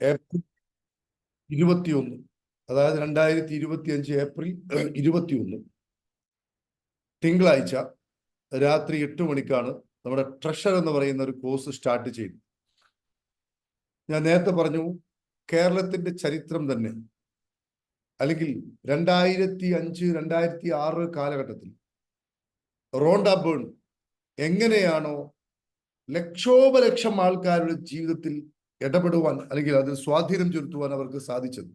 April ഇരുപത്തിയൊന്ന്. അതായത് രണ്ടായിരത്തി ഇരുപത്തി അഞ്ച് ഏപ്രിൽ ഇരുപത്തിയൊന്ന്. തിങ്കളാഴ്ച രാത്രി എട്ട് മണിക്കാണ് നമ്മുടെ ട്രഷർ എന്ന് പറയുന്ന ഒരു കോഴ്സ് സ്റ്റാർട്ട് ചെയ്തു ഞാൻ നേരത്തെ പറഞ്ഞു കേരളത്തിന്റെ ചരിത്രം തന്നെ അല്ലെങ്കിൽ രണ്ടായിരത്തി അഞ്ച് രണ്ടായിരത്തി ആറ് കാലഘട്ടത്തിൽ റോണ്ട ബേൺ എങ്ങനെയാണോ ലക്ഷോപലക്ഷം ആൾക്കാരുടെ ജീവിതത്തിൽ ഇടപെടുവാൻ അല്ലെങ്കിൽ അതിൽ സ്വാധീനം ചെലുത്തുവാൻ അവർക്ക് സാധിച്ചത്.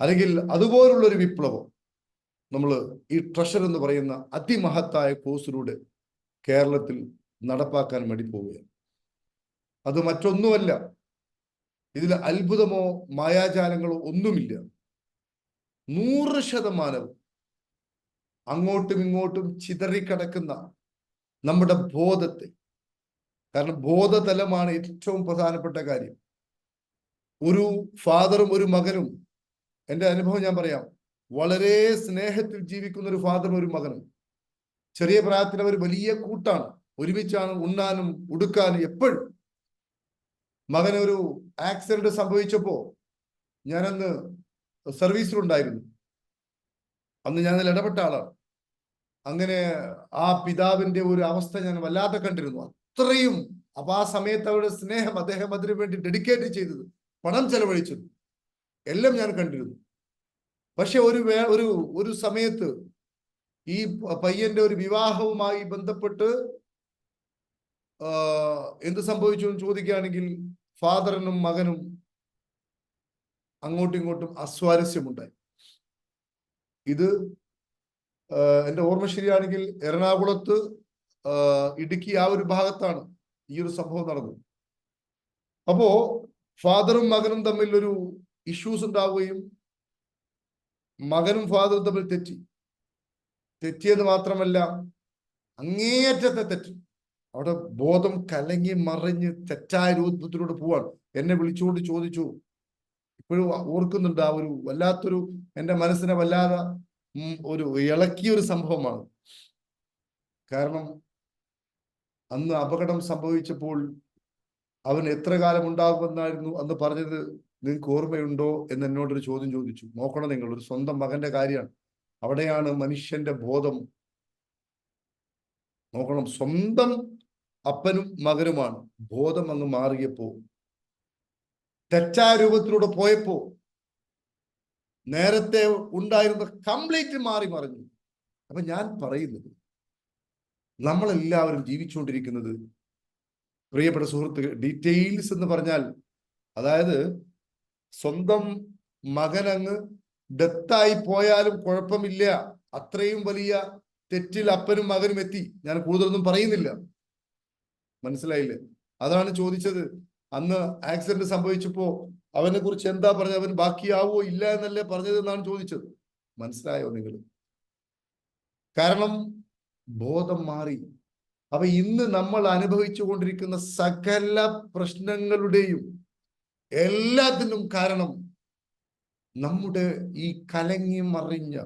അല്ലെങ്കിൽ അതുപോലുള്ളൊരു വിപ്ലവം നമ്മൾ ഈ ട്രഷർ എന്ന് പറയുന്ന അതിമഹത്തായ കോഴ്സിലൂടെ കേരളത്തിൽ നടപ്പാക്കാൻ വേണ്ടി പോവുകയാണ്. അത് മറ്റൊന്നുമല്ല. ഇതിൽ അത്ഭുതമോ മായാജാലങ്ങളോ ഒന്നുമില്ല. നൂറ് ശതമാനം അങ്ങോട്ടും ഇങ്ങോട്ടും ചിതറിക്കിടക്കുന്ന നമ്മുടെ ബോധത്തെ കാരണം ബോധതലമാണ് ഏറ്റവും പ്രധാനപ്പെട്ട കാര്യം. ഒരു ഫാദറും ഒരു മകനും എന്റെ അനുഭവം ഞാൻ പറയാം വളരെ സ്നേഹത്തിൽ ജീവിക്കുന്ന ഒരു ഫാദറും ഒരു മകനും. ചെറിയ പ്രായത്തിൽ അവർ വലിയ കൂട്ടാണ്. ഒരുമിച്ചാണ് ഉണ്ണാനും ഉടുക്കാനും എപ്പോഴും മകനൊരു ആക്സിഡന്റ് സംഭവിച്ചപ്പോ ഞാനന്ന് സർവീസിലുണ്ടായിരുന്നു അന്ന് ഞാൻ അതിൽ ഇടപെട്ട ആളാണ്. അങ്ങനെ ആ പിതാവിന്റെ ഒരു അവസ്ഥ ഞാൻ വല്ലാതെ കണ്ടിരുന്നു. അത്രയും അപ്പൊ ആ സമയത്ത് അവരുടെ സ്നേഹം അദ്ദേഹം അതിനു വേണ്ടി ഡെഡിക്കേറ്റ് ചെയ്തത്. പണം ചെലവഴിച്ചത് എല്ലാം ഞാൻ കണ്ടിരുന്നു. പക്ഷെ ഒരു വേ ഒരു ഒരു സമയത്ത് ഈ പയ്യന്റെ ഒരു വിവാഹവുമായി ബന്ധപ്പെട്ട് എന്ത് സംഭവിച്ചു എന്ന് ചോദിക്കുകയാണെങ്കിൽ ഫാദറിനും മകനും അങ്ങോട്ടും ഇങ്ങോട്ടും അസ്വാരസ്യമുണ്ടായി. ഇത് എന്റെ ഓർമ്മ ശരിയാണെങ്കിൽ എറണാകുളത്ത് ഇടുക്കി ആ ഒരു ഭാഗത്താണ് ഈ ഒരു സംഭവം നടന്നത്. അപ്പോ ഫാദറും മകനും തമ്മിൽ ഒരു ഇഷ്യൂസ് ഉണ്ടാവുകയും മകനും ഫാദറും തമ്മിൽ തെറ്റി. തെറ്റിയത് മാത്രമല്ല അങ്ങേയറ്റത്തെ തെറ്റി. അവിടെ ബോധം കലങ്ങി മറിഞ്ഞ് തെറ്റായ രൂപത്തിലൂടെ പോവാണ്. എന്നെ വിളിച്ചുകൊണ്ട് ചോദിച്ചു. ഇപ്പോഴും ഓർക്കുന്നുണ്ട് ആ ഒരു വല്ലാത്തൊരു എന്റെ മനസ്സിനെ വല്ലാതെ ഒരു ഇളക്കിയ ഒരു സംഭവമാണ്. കാരണം അന്ന് അപകടം സംഭവിച്ചപ്പോൾ അവൻ എത്ര കാലം ഉണ്ടാകുമെന്നായിരുന്നു അന്ന് പറഞ്ഞത് നിങ്ങൾക്ക് ഓർമ്മയുണ്ടോ എന്ന് എന്നോടൊരു ചോദ്യം ചോദിച്ചു. നോക്കണം നിങ്ങൾ ഒരു സ്വന്തം മകന്റെ കാര്യമാണ്. അവിടെയാണ് മനുഷ്യന്റെ ബോധം. നോക്കണം സ്വന്തം അപ്പനും മകനുമാണ്. ബോധം അങ്ങ് മാറിയപ്പോ തെറ്റാരൂപത്തിലൂടെ പോയപ്പോ നേരത്തെ ഉണ്ടായിരുന്ന കംപ്ലീറ്റ് മാറി മറിഞ്ഞു. അപ്പൊ ഞാൻ പറയുന്നത് നമ്മളെല്ലാവരും ജീവിച്ചുകൊണ്ടിരിക്കുന്നത് പ്രിയപ്പെട്ട സുഹൃത്തുക്കൾ ഡീറ്റെയിൽസ് എന്ന് പറഞ്ഞാൽ അതായത് സ്വന്തം മകനങ്ങ് ഡെത്തായി പോയാലും കുഴപ്പമില്ല. അത്രയും വലിയ തെറ്റിൽ അപ്പനും മകനും എത്തി. ഞാൻ കൂടുതലൊന്നും പറയുന്നില്ല. മനസ്സിലായില്ലേ? അതാണ് ചോദിച്ചത്. അന്ന് ആക്സിഡന്റ് സംഭവിച്ചപ്പോ അവനെ കുറിച്ച് എന്താ പറഞ്ഞത്? അവൻ ബാക്കിയാവോ ഇല്ല എന്നല്ലേ പറഞ്ഞത് എന്നാണ് ചോദിച്ചത്. മനസ്സിലായോ നിങ്ങൾ? കാരണം ബോധം മാറി. അപ്പൊ ഇന്ന് നമ്മൾ അനുഭവിച്ചു കൊണ്ടിരിക്കുന്ന സകല പ്രശ്നങ്ങളുടെയും എല്ലാത്തിനും കാരണം നമ്മുടെ ഈ കലങ്ങി മറിഞ്ഞ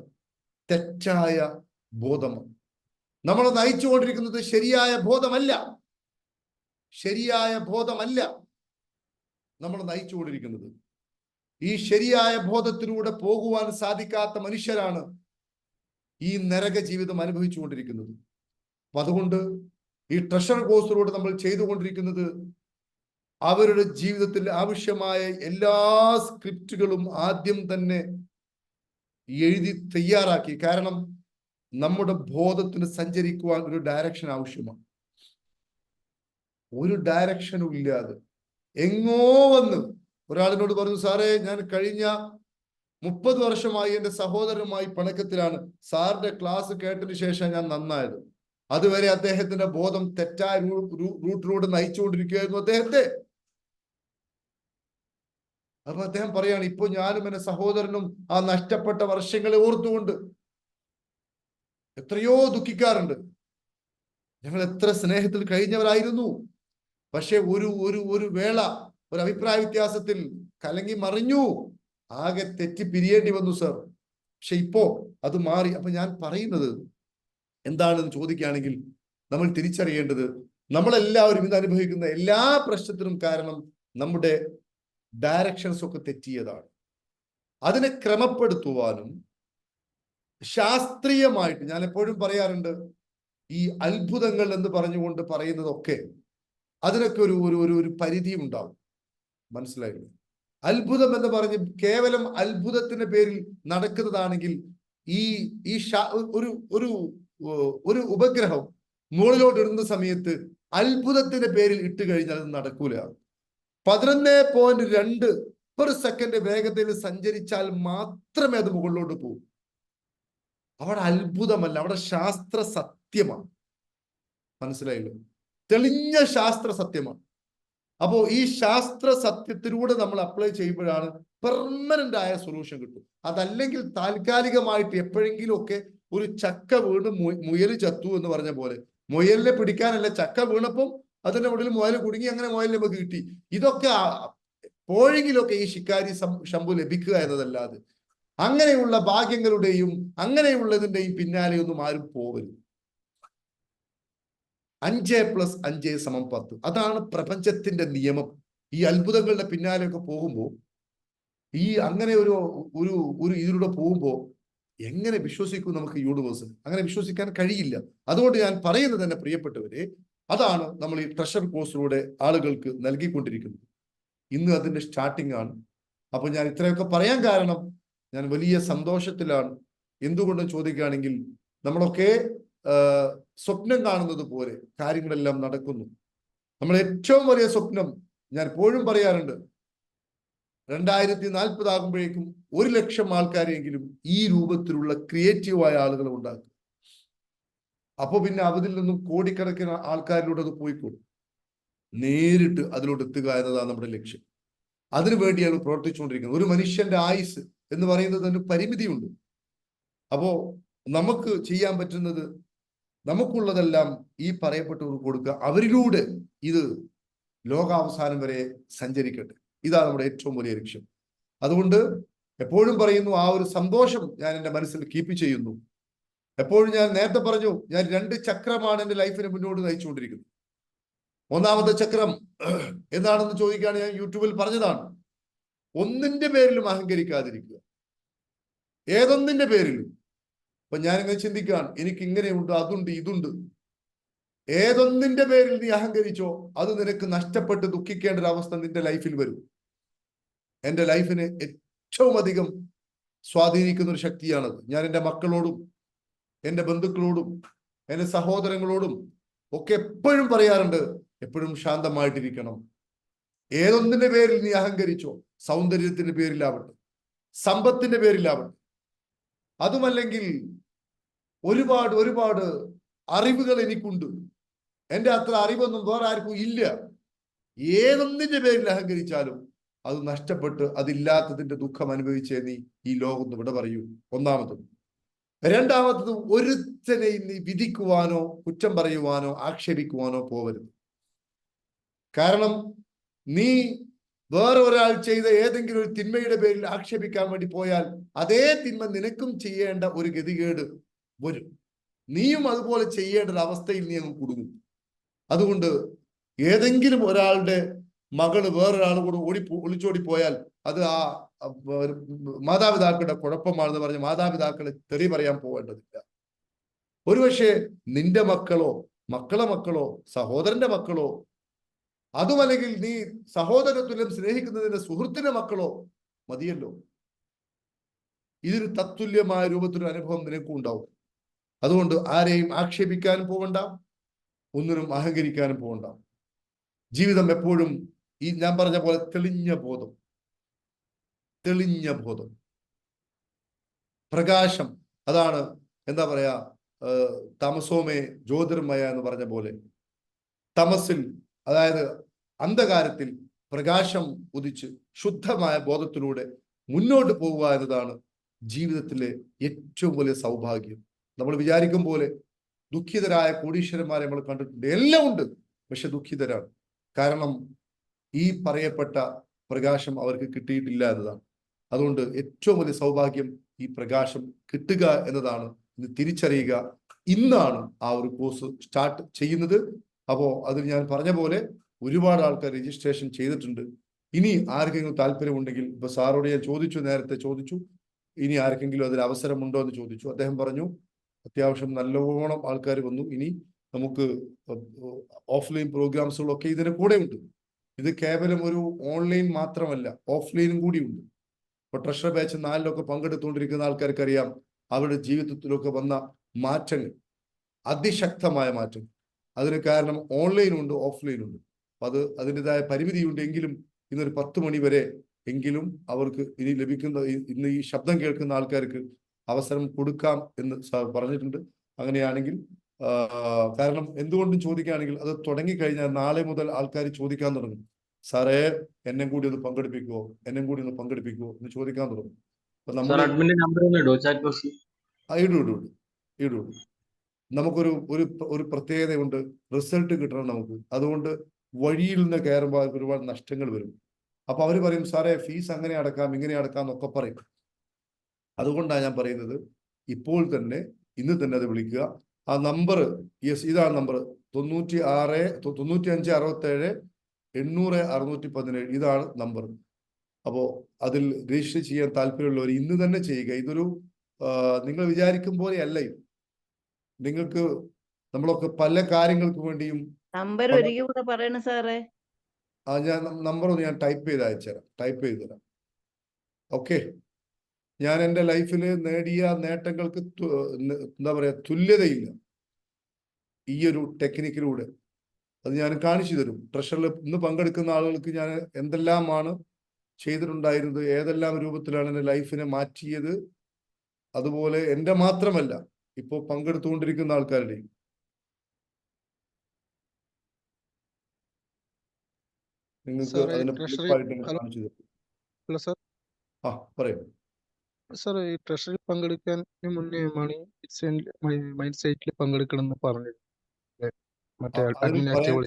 തെറ്റായ ബോധമാണ്. നമ്മൾ നയിച്ചുകൊണ്ടിരിക്കുന്നത് ശരിയായ ബോധമല്ല. ശരിയായ ബോധമല്ല നമ്മൾ നയിച്ചുകൊണ്ടിരിക്കുന്നത് ഈ ശരിയായ ബോധത്തിലൂടെ പോകുവാൻ സാധിക്കാത്ത മനുഷ്യരാണ് ഈ നരക ജീവിതം അനുഭവിച്ചുകൊണ്ടിരിക്കുന്നത്. അപ്പൊ അതുകൊണ്ട് ഈ ട്രഷർ കോഴ്സിലൂടെ നമ്മൾ ചെയ്തുകൊണ്ടിരിക്കുന്നത് അവരുടെ ജീവിതത്തിൽ ആവശ്യമായ എല്ലാ സ്ക്രിപ്റ്റുകളും ആദ്യം തന്നെ എഴുതി തയ്യാറാക്കി. കാരണം നമ്മുടെ ബോധത്തിന് സഞ്ചരിക്കുവാൻ ഒരു ഡയറക്ഷൻ ആവശ്യമാണ്. ഒരു ഡയറക്ഷനും ഇല്ലാതെ. എങ്ങോ വന്ന് ഒരാളിനോട് പറഞ്ഞു സാറേ ഞാൻ കഴിഞ്ഞ മുപ്പത് വർഷമായി എന്റെ സഹോദരനുമായി പണക്കത്തിലാണ്. സാറിന്റെ ക്ലാസ് കേട്ടതിന് ശേഷം ഞാൻ നന്നായത്. അതുവരെ അദ്ദേഹത്തിന്റെ ബോധം തെറ്റായ റൂട്ടിലൂടെ നയിച്ചുകൊണ്ടിരിക്കുകയായിരുന്നു അദ്ദേഹത്തെ. അപ്പൊ അദ്ദേഹം പറയാണ് ഇപ്പൊ ഞാനും എന്റെ സഹോദരനും ആ നഷ്ടപ്പെട്ട വർഷങ്ങളെ ഓർത്തുകൊണ്ട് എത്രയോ ദുഃഖിക്കാറുണ്ട്. ഞങ്ങൾ എത്ര സ്നേഹത്തിൽ കഴിഞ്ഞവരായിരുന്നു. പക്ഷെ ഒരു ഒരു ഒരു വേള ഒരു അഭിപ്രായ വ്യത്യാസത്തിൽ കലങ്ങി മറിഞ്ഞു. ആകെ തെറ്റി പിരിയേണ്ടി വന്നു സർ പക്ഷെ ഇപ്പോ അത് മാറി. അപ്പൊ ഞാൻ പറയുന്നത് എന്താണെന്ന് ചോദിക്കുകയാണെങ്കിൽ നമ്മൾ തിരിച്ചറിയേണ്ടത് നമ്മളെല്ലാവരും ഇന്ന് അനുഭവിക്കുന്ന എല്ലാ പ്രശ്നത്തിനും കാരണം നമ്മുടെ ഡയറക്ഷൻസ് ഒക്കെ തെറ്റിയതാണ്. അതിനെ ക്രമപ്പെടുത്തുവാനും ശാസ്ത്രീയമായിട്ട് ഞാൻ എപ്പോഴും പറയാറുണ്ട് ഈ അത്ഭുതങ്ങൾ എന്ന് പറഞ്ഞുകൊണ്ട് പറയുന്നതൊക്കെ അതിനൊക്കെ ഒരു ഒരു ഒരു പരിധി ഉണ്ടാവും മനസ്സിലായില്ലേ? അത്ഭുതം എന്ന് പറഞ്ഞ് കേവലം അത്ഭുതത്തിന്റെ പേരിൽ നടക്കുന്നതാണെങ്കിൽ ഈ ഈ ഒരു ഒരു ഒരു ഉപഗ്രഹം മുകളിലോട്ട് ഇടുന്ന സമയത്ത് അത്ഭുതത്തിന്റെ പേരിൽ ഇട്ട് കഴിഞ്ഞാൽ അത് നടക്കൂല. പതിനൊന്ന് പോയിന്റ് രണ്ട് പെർ സെക്കൻഡ് വേഗത്തിൽ സഞ്ചരിച്ചാൽ മാത്രമേ അത് മുകളിലോട്ട് പോകൂ. അവിടെ അത്ഭുതമല്ല അവിടെ ശാസ്ത്ര സത്യമാണ് മനസ്സിലായില്ലോ? തെളിഞ്ഞ ശാസ്ത്ര സത്യമാണ് അപ്പോ ഈ ശാസ്ത്ര സത്യത്തിലൂടെ നമ്മൾ അപ്ലൈ ചെയ്യുമ്പോഴാണ് പെർമനന്റ് ആയ സൊല്യൂഷൻ കിട്ടും. അതല്ലെങ്കിൽ താൽക്കാലികമായിട്ട് എപ്പോഴെങ്കിലും ഒക്കെ ഒരു ചക്ക വീണ് മുയൽ ചത്തു എന്ന് പറഞ്ഞ പോലെ. മുയലിനെ പിടിക്കാനല്ല ചക്ക വീണപ്പം അതിന്റെ ഉള്ളിൽ മുയൽ കുടുങ്ങി അങ്ങനെ മുയലിനെ നമുക്ക് കിട്ടി. ഇതൊക്കെ എപ്പോഴെങ്കിലൊക്കെ ഈ ശിക്കാരി ശമ്പു ലഭിക്കുക എന്നതല്ലാതെ. അങ്ങനെയുള്ള ഭാഗ്യങ്ങളുടെയും അങ്ങനെയുള്ളതിന്റെയും പിന്നാലെ ഒന്നും ആരും പോകരുത് അഞ്ച് പ്ലസ് അഞ്ച് സമം പത്ത്. അതാണ് പ്രപഞ്ചത്തിന്റെ നിയമം. ഈ അത്ഭുതങ്ങളുടെ പിന്നാലെയൊക്കെ പോകുമ്പോൾ ഈ അങ്ങനെ ഒരു ഒരു ഒരു ഇതിലൂടെ പോകുമ്പോൾ എങ്ങനെ വിശ്വസിക്കും നമുക്ക് യൂണിവേഴ്സ് അങ്ങനെ വിശ്വസിക്കാൻ കഴിയില്ല. അതുകൊണ്ട് ഞാൻ പറയുന്നത് തന്നെ പ്രിയപ്പെട്ടവരെ അതാണ് നമ്മൾ ഈ ട്രഷർ കോഴ്സിലൂടെ ആളുകൾക്ക് നൽകിക്കൊണ്ടിരിക്കുന്നത്. ഇന്ന് അതിന്റെ സ്റ്റാർട്ടിംഗ് ആണ്. അപ്പൊ ഞാൻ ഇത്രയൊക്കെ പറയാൻ കാരണം ഞാൻ വലിയ സന്തോഷത്തിലാണ്. എന്തുകൊണ്ടും ചോദിക്കുകയാണെങ്കിൽ നമ്മളൊക്കെ സ്വപ്നം കാണുന്നത് പോലെ കാര്യങ്ങളെല്ലാം നടക്കുന്നു. നമ്മൾ ഏറ്റവും വലിയ സ്വപ്നം ഞാൻ എപ്പോഴും പറയാറുണ്ട്. രണ്ടായിരത്തി നാൽപ്പത് ആകുമ്പോഴേക്കും ഒരു ലക്ഷം ആൾക്കാരെങ്കിലും ഈ രൂപത്തിലുള്ള ക്രിയേറ്റീവായ ആളുകൾ ഉണ്ടാക്കും. അപ്പോൾ പിന്നെ അതിൽ നിന്നും കോടിക്കണക്കിന് ആൾക്കാരിലൂടെ അത് പോയിക്കോളും. നേരിട്ട് അതിലോട്ട് എത്തുക എന്നതാണ് നമ്മുടെ ലക്ഷ്യം. അതിനു വേണ്ടിയാണ് പ്രവർത്തിച്ചുകൊണ്ടിരിക്കുന്നത് ഒരു മനുഷ്യന്റെ ആയുസ് എന്ന് പറയുന്നത് ഒരു പരിമിതിയുണ്ട്. അപ്പോ നമുക്ക് ചെയ്യാൻ പറ്റുന്നത് നമുക്കുള്ളതെല്ലാം ഈ പറയപ്പെട്ടവർക്ക് കൊടുക്കുക. അവരിലൂടെ ഇത് ലോകാവസാനം വരെ സഞ്ചരിക്കട്ടെ. ഇതാണ് നമ്മുടെ ഏറ്റവും വലിയ ലക്ഷ്യം. അതുകൊണ്ട് എപ്പോഴും പറയുന്നു ആ ഒരു സന്തോഷം ഞാൻ എന്റെ മനസ്സിൽ കീപ്പ് ചെയ്യുന്നു. എപ്പോഴും ഞാൻ നേരത്തെ പറഞ്ഞു ഞാൻ രണ്ട് ചക്രമാണ് എന്റെ ലൈഫിനെ മുന്നോട്ട് നയിച്ചുകൊണ്ടിരിക്കുന്നത്. ഒന്നാമത്തെ ചക്രം എന്താണെന്ന് ചോദിക്കുകയാണ് ഞാൻ യൂട്യൂബിൽ പറഞ്ഞതാണ്. ഒന്നിന്റെ പേരിലും അഹങ്കരിക്കാതിരിക്കുക. ഏതൊന്നിന്റെ പേരിലും? അപ്പൊ ഞാനിങ്ങനെ ചിന്തിക്കുകയാണ് എനിക്ക് ഇങ്ങനെയുണ്ട് അതുണ്ട് ഇതുണ്ട്. ഏതൊന്നിന്റെ പേരിൽ നീ അഹങ്കരിച്ചോ അത് നിനക്ക് നഷ്ടപ്പെട്ട് ദുഃഖിക്കേണ്ട ഒരു അവസ്ഥ നിന്റെ ലൈഫിൽ വരും. എന്റെ ലൈഫിന് ഏറ്റവും അധികം സ്വാധീനിക്കുന്ന ഒരു ശക്തിയാണത്. ഞാൻ എന്റെ മക്കളോടും എന്റെ ബന്ധുക്കളോടും എന്റെ സഹോദരങ്ങളോടും ഒക്കെ എപ്പോഴും പറയാറുണ്ട് എപ്പോഴും ശാന്തമായിട്ടിരിക്കണം. ഏതൊന്നിന്റെ പേരിൽ നീ അഹങ്കരിച്ചോ സൗന്ദര്യത്തിന്റെ പേരിലാവട്ടെ സമ്പത്തിന്റെ പേരിലാവട്ടെ. അതുമല്ലെങ്കിൽ ഒരുപാട് ഒരുപാട് അറിവുകൾ എനിക്കുണ്ട്. എന്റെ അത്ര അറിവൊന്നും വേറെ ആർക്കും ഇല്ല. ഏതൊന്നിന്റെ പേരിൽ അഹങ്കരിച്ചാലും അത് നഷ്ടപ്പെട്ട് അതില്ലാത്തതിന്റെ ദുഃഖം അനുഭവിച്ചേ നീ ഈ ലോകം ഇവിടെ പറയൂ. ഒന്നാമത്. രണ്ടാമത്തത് ഒരുത്തനെ നീ വിധിക്കുവാനോ കുറ്റം പറയുവാനോ ആക്ഷേപിക്കുവാനോ പോവരുത്. കാരണം നീ വേറെ ഒരാൾ ചെയ്ത ഏതെങ്കിലും ഒരു തിന്മയുടെ പേരിൽ ആക്ഷേപിക്കാൻ വേണ്ടി പോയാൽ അതേ തിന്മ നിനക്കും ചെയ്യേണ്ട ഒരു ഗതികേട് വരും. നീയും അതുപോലെ ചെയ്യേണ്ട ഒരു അവസ്ഥയിൽ നീ അങ്ങ് കുടുങ്ങും. അതുകൊണ്ട് ഏതെങ്കിലും ഒരാളുടെ മകൾ വേറൊരാൾ കൂടെ ഓടി ഒളിച്ചോടി പോയാൽ അത് ആ മാതാപിതാക്കളുടെ കുഴപ്പമാണെന്ന് പറഞ്ഞ് മാതാപിതാക്കളെ തെറി പറയാൻ പോകേണ്ടതില്ല. ഒരുപക്ഷെ നിന്റെ മക്കളോ മക്കളെ മക്കളോ സഹോദരന്റെ മക്കളോ അതുമല്ലെങ്കിൽ നീ സഹോദരത്തുല്യം സ്നേഹിക്കുന്നതിന്റെ സുഹൃത്തിന്റെ മക്കളോ മതിയല്ലോ. ഇതിന് തത്തുല്യമായ രൂപത്തിലൊരു അനുഭവം നിനക്കും ഉണ്ടാവും. അതുകൊണ്ട് ആരെയും ആക്ഷേപിക്കാനും പോകണ്ട ഒന്നിനും അഹങ്കരിക്കാനും പോകണ്ട ജീവിതം എപ്പോഴും ഈ ഞാൻ പറഞ്ഞ പോലെ തെളിഞ്ഞ ബോധം. തെളിഞ്ഞ ബോധം. പ്രകാശം അതാണ് എന്താ പറയാ തമസോമേ ജ്യോതിർമയ എന്ന് പറഞ്ഞ പോലെ. തമസിൽ അതായത് അന്ധകാരത്തിൽ പ്രകാശം ഉദിച്ച് ശുദ്ധമായ ബോധത്തിലൂടെ മുന്നോട്ട് പോകുക എന്നതാണ് ജീവിതത്തിലെ ഏറ്റവും വലിയ സൗഭാഗ്യം. നമ്മൾ വിചാരിക്കും പോലെ ദുഃഖിതരായ കോടീശ്വരന്മാരെ നമ്മൾ കണ്ടിട്ടുണ്ട്. എല്ലാം ഉണ്ട് പക്ഷെ ദുഃഖിതരാണ്. കാരണം ഈ പറയപ്പെട്ട പ്രകാശം അവർക്ക് കിട്ടിയിട്ടില്ല എന്നതാണ്. അതുകൊണ്ട് ഏറ്റവും വലിയ സൗഭാഗ്യം ഈ പ്രകാശം കിട്ടുക എന്നതാണ്. ഇത് തിരിച്ചറിയുക ഇന്നാണ് ആ ഒരു കോഴ്സ് സ്റ്റാർട്ട് ചെയ്യുന്നത്. അപ്പോൾ അതിൽ ഞാൻ പറഞ്ഞ പോലെ ഒരുപാട് ആൾക്കാർ രജിസ്ട്രേഷൻ ചെയ്തിട്ടുണ്ട്. ഇനി ആർക്കെങ്കിലും താല്പര്യമുണ്ടെങ്കിൽ ഇപ്പൊ സാറോട് ഞാൻ ചോദിച്ചു നേരത്തെ ചോദിച്ചു. ഇനി ആർക്കെങ്കിലും അതിൽ അവസരമുണ്ടോ എന്ന് ചോദിച്ചു. അദ്ദേഹം പറഞ്ഞു അത്യാവശ്യം നല്ലോണം ആൾക്കാർ വന്നു. ഇനി നമുക്ക് ഓഫ്ലൈൻ പ്രോഗ്രാംസുകളൊക്കെ ഇതിന് കൂടെ ഉണ്ട്. ഇത് കേവലം ഒരു ഓൺലൈൻ മാത്രമല്ല ഓഫ്ലൈനും കൂടിയുണ്ട് ഇപ്പൊ ട്രഷർ ബാച്ച് നാലിലൊക്കെ പങ്കെടുത്തുകൊണ്ടിരിക്കുന്ന ആൾക്കാർക്ക് അറിയാം അവരുടെ ജീവിതത്തിലൊക്കെ വന്ന മാറ്റങ്ങൾ അതിശക്തമായ മാറ്റം അതിന് കാരണം ഓൺലൈനുണ്ട് ഓഫ്ലൈനുണ്ട്. അപ്പൊ അത് അതിന്റെതായ പരിമിതിയുണ്ട് എങ്കിലും ഇന്നൊരു പത്ത് മണി വരെ എങ്കിലും അവർക്ക് ഇനി ലഭിക്കുന്ന ഇന്ന് ഈ ശബ്ദം കേൾക്കുന്ന ആൾക്കാർക്ക് അവസരം കൊടുക്കാം എന്ന് പറഞ്ഞിട്ടുണ്ട്. അങ്ങനെയാണെങ്കിൽ കാരണം എന്തുകൊണ്ടും ചോദിക്കുകയാണെങ്കിൽ അത് തുടങ്ങിക്കഴിഞ്ഞാൽ നാളെ മുതൽ ആൾക്കാർ ചോദിക്കാൻ തുടങ്ങും. സാറേ എന്നെ കൂടി ഒന്ന് പങ്കെടുപ്പിക്കുവോ? എന്നെ കൂടി ഒന്ന് പങ്കെടുപ്പിക്കുവോ? എന്ന് ചോദിക്കാൻ തുടങ്ങും. അപ്പൊ നമ്മൾ ഇടും ഇടും ഇടും നമുക്കൊരു ഒരു ഒരു പ്രത്യേകതയുണ്ട്. റിസൾട്ട് കിട്ടണം നമുക്ക്. അതുകൊണ്ട് വഴിയിൽ നിന്ന് കയറുമ്പോൾ ഒരുപാട് നഷ്ടങ്ങൾ വരും. അപ്പൊ അവർ പറയും സാറേ ഫീസ് അങ്ങനെ അടക്കാം ഇങ്ങനെ അടക്കാം എന്നൊക്കെ പറയും. അതുകൊണ്ടാണ് ഞാൻ പറയുന്നത് ഇപ്പോൾ തന്നെ ഇന്ന് തന്നെ അത് വിളിക്കുക. ആ നമ്പർ യെസ് ഇതാണ് നമ്പർ തൊണ്ണൂറ്റി ആറ് തൊണ്ണൂറ്റി അഞ്ച് അറുപത്തേഴ് എണ്ണൂറ് അറുന്നൂറ്റി പതിനേഴ് ഇതാണ് നമ്പർ അപ്പോൾ അതിൽ രജിസ്റ്റർ ചെയ്യാൻ താല്പര്യമുള്ളവർ ഇന്ന് തന്നെ ചെയ്യുക. ഇതൊരു നിങ്ങൾ വിചാരിക്കും പോലെ അല്ല നിങ്ങൾക്ക് നമ്മളൊക്കെ പല കാര്യങ്ങൾക്ക് വേണ്ടിയും നമ്പർ പറയണ സാറേ? ആ ഞാൻ നമ്പർ ഒന്ന് ഞാൻ ടൈപ്പ് ചെയ്ത് അയച്ചുതരാം. ടൈപ്പ് ചെയ്ത് തരാം. ഓക്കെ ഞാൻ എന്റെ ലൈഫിൽ നേടിയ നേട്ടങ്ങൾക്ക് എന്താ പറയുക തുല്യതയില്ല. ഈ ഒരു ടെക്നിക്കിലൂടെ. അത് ഞാൻ കാണിച്ചു തരും. ട്രഷറിൽ ഇന്ന് പങ്കെടുക്കുന്ന ആളുകൾക്ക് ഞാൻ എന്തെല്ലാമാണ് ചെയ്തിട്ടുണ്ടായിരുന്നത് ഏതെല്ലാം രൂപത്തിലാണ് എന്റെ ലൈഫിനെ മാറ്റിയത്. അതുപോലെ എന്റെ മാത്രമല്ല ഇപ്പോൾ പങ്കെടുത്തുകൊണ്ടിരിക്കുന്ന ആൾക്കാരുടെയും. നിങ്ങൾക്ക് അതിനെ. കാണിച്ചു തരും. ആ പറയൂ. സാർ ഈ ട്രഷറിൽ പങ്കെടുക്കാൻ മുന്നേ മണി മൈൻഡ് സൈറ്റിൽ പങ്കെടുക്കണം എന്ന് പറഞ്ഞു മറ്റേ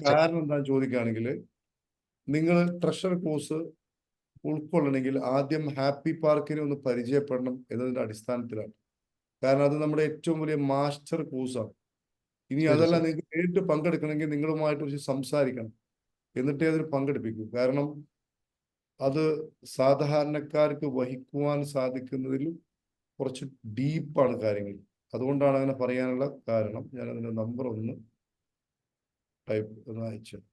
കാരണം എന്താ ചോദിക്കുകയാണെങ്കിൽ നിങ്ങൾ ട്രഷർ കോഴ്സ് ഉൾക്കൊള്ളണമെങ്കിൽ ആദ്യം ഹാപ്പി പാർക്കിനെ ഒന്ന് പരിചയപ്പെടണം എന്നതിന്റെ അടിസ്ഥാനത്തിലാണ്. കാരണം അത് നമ്മുടെ ഏറ്റവും വലിയ മാസ്റ്റർ കോഴ്സാണ്. ഇനി അതല്ല. നിങ്ങൾക്ക് നേരിട്ട് പങ്കെടുക്കണമെങ്കിൽ നിങ്ങളുമായിട്ട് സംസാരിക്കണം. എന്നിട്ടേ അതിന് പങ്കെടുപ്പിക്കൂ. കാരണം അത് സാധാരണക്കാർക്ക് വഹിക്കുവാൻ സാധിക്കുന്നതിലും കുറച്ച് ഡീപ്പാണ് കാര്യങ്ങൾ. അതുകൊണ്ടാണ് അങ്ങനെ പറയാനുള്ള കാരണം ഞാൻ അതിന്റെ നമ്പർ ഒന്ന് ടൈപ്പ് ഒന്ന് അയച്ചത്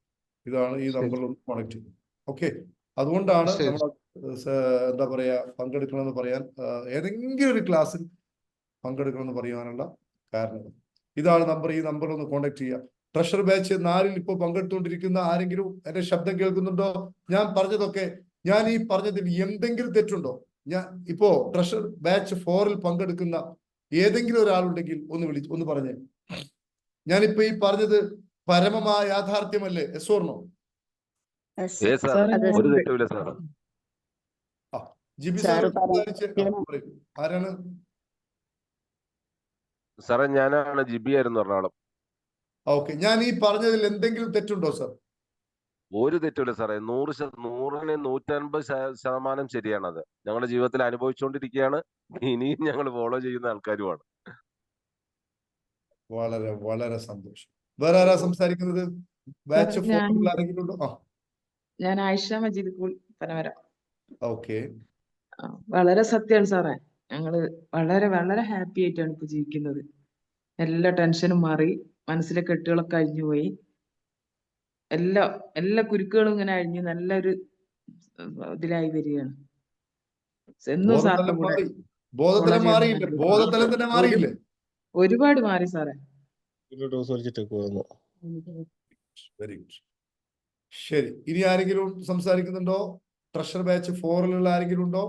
ഇതാണ് ഈ. നമ്പറിൽ ഒന്ന് കണക്ട് ചെയ്തത്. ഓക്കെ. അതുകൊണ്ടാണ് നമ്മൾ എന്താ പറയാ പങ്കെടുക്കണമെന്ന് പറയാൻ ഏതെങ്കിലും ഒരു ക്ലാസ്സിൽ പങ്കെടുക്കണമെന്ന് പറയാനുള്ള കാരണം ഇതാണ് നമ്പർ. ഈ നമ്പറിൽ ഒന്ന് കോൺടാക്ട് ചെയ്യുക. ട്രഷർ ബാച്ച് നാലിൽ ഇപ്പോൾ പങ്കെടുത്തുകൊണ്ടിരിക്കുന്ന ആരെങ്കിലും എന്റെ ശബ്ദം കേൾക്കുന്നുണ്ടോ? ഞാൻ പറഞ്ഞതൊക്കെ ഞാൻ ഈ പറഞ്ഞതിൽ എന്തെങ്കിലും തെറ്റുണ്ടോ? ഞാൻ ഇപ്പോ ട്രഷർ ബാച്ച് ഫോറിൽ പങ്കെടുക്കുന്ന ഏതെങ്കിലും ഒരാളുണ്ടെങ്കിൽ ഒന്ന് വിളിച്ച് ഒന്ന് പറഞ്ഞേ. ഞാനിപ്പോ ഈ പറഞ്ഞത് പരമമായ യാഥാർത്ഥ്യമല്ലേ? എസ് ഓർണോ ഏ സാർ അതെ ഒരു തെറ്റുമില്ല സാർ ജിബി സാറ് സാർ. ആരാണ്? സാറേ ഞാനാണ് ജിബി ആയിരുന്നു എറണാകുളം. ഓക്കെ. ഞാൻ ഈ പറഞ്ഞതിൽ എന്തെങ്കിലും തെറ്റുണ്ടോ സർ ഒരു തെറ്റുമില്ല സാറേ. നൂറ് ശത നൂറിന് നൂറ്റൻപത് ശ- ശതമാനം ശരിയാണത്. ഞങ്ങളുടെ ജീവിതത്തിൽ അനുഭവിച്ചുകൊണ്ടിരിക്കുകയാണ്. ഇനിയും ഞങ്ങൾ ഫോളോ ചെയ്യുന്ന ആൾക്കാരുമാണ്. വളരെ വളരെ സന്തോഷം. വേറെ ആരാ സംസാരിക്കുന്നത്? ബാച്ച് ഞാൻ- ആരെങ്കിലും ഉണ്ടോ ഞാൻ ആയിഷ മജീദ് പനവര ഓക്കെ വളരെ സത്യമാണ് സാറേ. ഞങ്ങൾ വളരെ വളരെ ഹാപ്പി ആയിട്ടാണ് ഇപ്പൊ ജീവിക്കുന്നത്. എല്ലാ ടെൻഷനും മാറി. മനസ്സിലെ കെട്ടുകളൊക്കെ അഴിഞ്ഞു പോയി എല്ലാ എല്ലാ കുരുക്കുകളും ഇങ്ങനെ അഴിഞ്ഞ് നല്ലൊരു ഇതിലായി വരികയാണ്. എന്നും സാറിന്റെ കൂടെ മാറിയില്ലേ തന്നെ മാറിയില്ലേ? ഒരുപാട് മാറി സാറേ. വെരി ഗുഡ് ശരി ഇനി ആരെങ്കിലും സംസാരിക്കുന്നുണ്ടോ? ട്രഷർ ബാച്ച് ഫോറിലുള്ള ആരെങ്കിലും ഉണ്ടോ?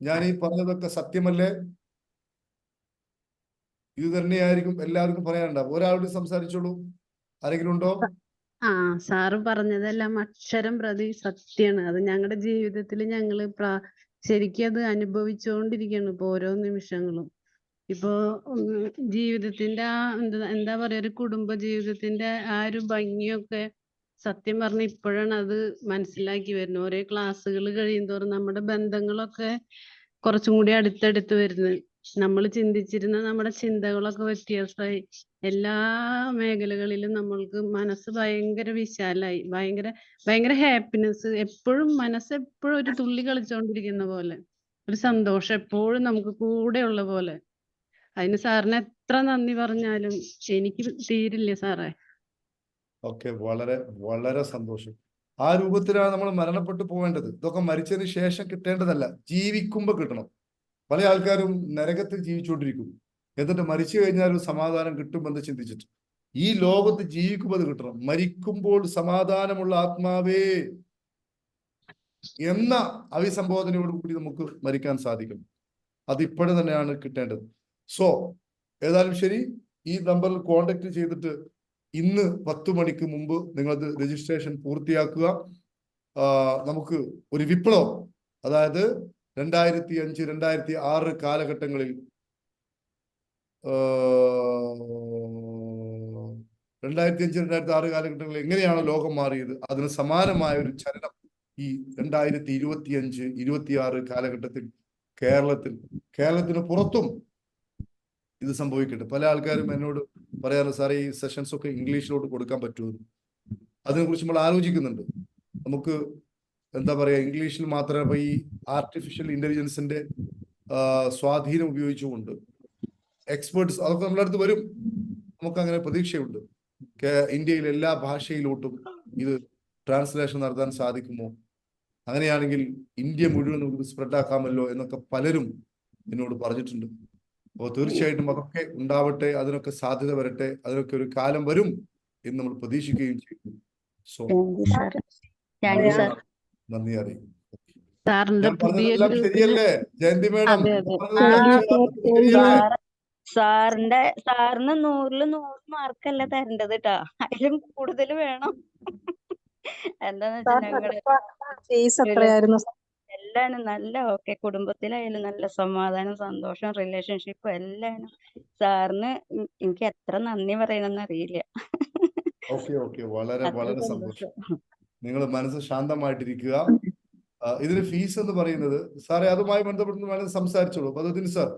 ഞാൻ ഈ പറഞ്ഞതൊക്കെ സത്യമല്ലേ? ഇത് തന്നെയായിരിക്കും എല്ലാവർക്കും പറയാനുണ്ടാവും ഒരാളോട് സംസാരിച്ചോളൂ. ആരെങ്കിലും ഉണ്ടോ? ആ സാറ് പറഞ്ഞതെല്ലാം അക്ഷരം പ്രതി സത്യാണ്. അത് ഞങ്ങളുടെ ജീവിതത്തിൽ ഞങ്ങൾ പ്രാ ശരിക്കും അത് അനുഭവിച്ചുകൊണ്ടിരിക്കുകയാണ് ഇപ്പൊ ഓരോ നിമിഷങ്ങളും. ഇപ്പോ ജീവിതത്തിന്റെ ആ എന്താ എന്താ പറയാ ഒരു കുടുംബ ജീവിതത്തിന്റെ ആ ഒരു ഭംഗിയൊക്കെ സത്യം പറഞ്ഞ ഇപ്പോഴാണ് അത് മനസ്സിലാക്കി വരുന്നത്. ഓരോ ക്ലാസ്സുകൾ കഴിയുമോറും നമ്മുടെ ബന്ധങ്ങളൊക്കെ കുറച്ചും കൂടി അടുത്തടുത്ത് വരുന്നത്. നമ്മൾ ചിന്തിച്ചിരുന്ന നമ്മുടെ ചിന്തകളൊക്കെ വ്യത്യാസമായി. എല്ലാ മേഖലകളിലും നമ്മൾക്ക് മനസ്സ് ഭയങ്കര വിശാലായി. ഭയങ്കര ഭയങ്കര ഹാപ്പിനെസ് എപ്പോഴും മനസ്സ് എപ്പോഴും ഒരു തുള്ളി കളിച്ചുകൊണ്ടിരിക്കുന്ന പോലെ. ഒരു സന്തോഷം എപ്പോഴും നമുക്ക് കൂടെ ഉള്ള പോലെ. അതിന് സാറിന് എത്ര നന്ദി പറഞ്ഞാലും എനിക്ക് തീരില്ല സാറേ. ഓക്കെ വളരെ വളരെ സന്തോഷം. ആ രൂപത്തിലാണ് നമ്മൾ മരണപ്പെട്ടു പോവേണ്ടത്. ഇതൊക്കെ മരിച്ചതിന് ശേഷം കിട്ടേണ്ടതല്ല. ജീവിക്കുമ്പോ കിട്ടണം. പല ആൾക്കാരും നരകത്തിൽ ജീവിച്ചുകൊണ്ടിരിക്കും എന്നിട്ട് മരിച്ചു കഴിഞ്ഞാൽ സമാധാനം കിട്ടുമെന്ന് ചിന്തിച്ചിട്ട്. ഈ ലോകത്ത് ജീവിക്കുമ്പോൾ കിട്ടണം. മരിക്കുമ്പോൾ സമാധാനമുള്ള ആത്മാവേ എന്ന അഭിസംബോധനയോടുകൂടി നമുക്ക് മരിക്കാൻ സാധിക്കും. അത് ഇപ്പോഴും തന്നെയാണ് കിട്ടേണ്ടത്. സോ ഏതായാലും ശരി ഈ നമ്പറിൽ കോണ്ടാക്ട് ചെയ്തിട്ട് ഇന്ന് പത്തു മണിക്ക് മുമ്പ് നിങ്ങളത് രജിസ്ട്രേഷൻ പൂർത്തിയാക്കുക. നമുക്ക് ഒരു വിപ്ലവം. അതായത് രണ്ടായിരത്തി അഞ്ച് രണ്ടായിരത്തി ആറ് കാലഘട്ടങ്ങളിൽ രണ്ടായിരത്തി അഞ്ച് രണ്ടായിരത്തി ആറ് കാലഘട്ടങ്ങളിൽ എങ്ങനെയാണ് ലോകം മാറിയത്? അതിന് സമാനമായ ഒരു ചലനം ഈ രണ്ടായിരത്തി ഇരുപത്തി അഞ്ച് ഇരുപത്തി ആറ് കാലഘട്ടത്തിൽ കേരളത്തിൽ കേരളത്തിന് പുറത്തും ഇത് സംഭവിക്കട്ടെ പല ആൾക്കാരും എന്നോട് പറയാറ് സാറേ ഈ സെഷൻസ് ഒക്കെ ഇംഗ്ലീഷിലോട്ട് കൊടുക്കാൻ പറ്റുമെന്ന് അതിനെക്കുറിച്ച് നമ്മൾ ആലോചിക്കുന്നുണ്ട്. നമുക്ക് എന്താ പറയുക ഇംഗ്ലീഷിൽ മാത്രമേ ഈ ആർട്ടിഫിഷ്യൽ ഇന്റലിജൻസിന്റെ സ്വാധീനം ഉപയോഗിച്ചുകൊണ്ട് എക്സ്പേർട്സ് അതൊക്കെ നമ്മുടെ അടുത്ത് വരും. നമുക്ക് അങ്ങനെ പ്രതീക്ഷയുണ്ട് ഇന്ത്യയിൽ എല്ലാ ഭാഷയിലോട്ടും ഇത് ട്രാൻസ്ലേഷൻ നടത്താൻ സാധിക്കുമോ? അങ്ങനെയാണെങ്കിൽ ഇന്ത്യ മുഴുവൻ നമുക്ക് സ്പ്രെഡ് ആക്കാമല്ലോ എന്നൊക്കെ പലരും എന്നോട് പറഞ്ഞിട്ടുണ്ട്. അപ്പോൾ തീർച്ചയായിട്ടും അതൊക്കെ ഉണ്ടാവട്ടെ അതിനൊക്കെ സാധ്യത വരട്ടെ അതിനൊക്കെ ഒരു കാലം വരും എന്ന് നമ്മൾ പ്രതീക്ഷിക്കുകയും ചെയ്യും. സോ നന്ദി അറിയിക്കും സാറിന്റെ പുതിയ പറഞ്ഞതെല്ലാം ശരിയല്ലേ? ജയന്തി മേഡം സാറിന്റെ സാറിന് നൂറിൽ നൂറ് മാർക്കല്ല തരേണ്ടത് കേട്ടോ അതിലും കൂടുതൽ വേണം. എന്താന്ന് വെച്ചാൽ ഞങ്ങൾ ഫീസ് എത്രയായിരുന്നു? എല്ലാം നല്ല ഓക്കെ കുടുംബത്തിലായാലും നല്ല സമാധാനം സന്തോഷം റിലേഷൻഷിപ്പ് എല്ലാനും. സാറിന് എനിക്ക് എത്ര നന്ദി പറയണമെന്ന് അറിയില്ല. Okay okay. വളരെ വളരെ സന്തോഷം. നിങ്ങൾ മനസ്സ് ശാന്തമായിട്ടിരിക്കുക. ഇതിന് ഫീസ് എന്ന് പറയുന്നത് സാറേ അതുമായി ബന്ധപ്പെട്ട് സംസാരിച്ചോളൂ. പദ്ധതി സാർ.